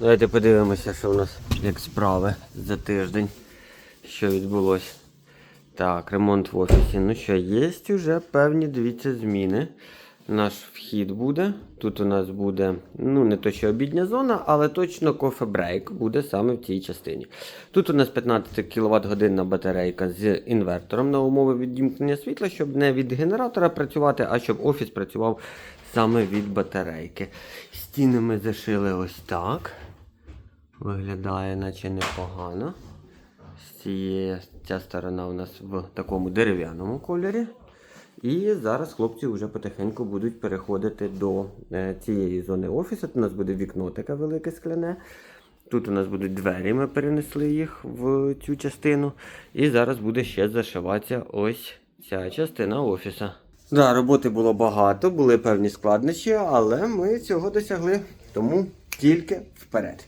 Давайте подивимося, що у нас як справи за тиждень, що відбулося. Так, ремонт в офісі. Ну що, є вже певні, дивіться, зміни. Наш вхід буде. Тут у нас буде, ну не то що обідня зона, але точно кофе-брейк буде саме в цій частині. Тут у нас 15 кВт годинна батарейка з інвертором на умови відімкнення світла, щоб не від генератора працювати, а щоб офіс працював саме від батарейки. Стіни ми зашили ось так. Виглядає наче непогано. З цієї, ця сторона у нас в такому дерев'яному кольорі. І зараз хлопці вже потихеньку будуть переходити до е, цієї зони офісу. Тут у нас буде вікно таке велике скляне. Тут у нас будуть двері, ми перенесли їх в цю частину. І зараз буде ще зашиватися ось ця частина офіса. Да, роботи було багато, були певні складнощі, але ми цього досягли. Тому тільки вперед.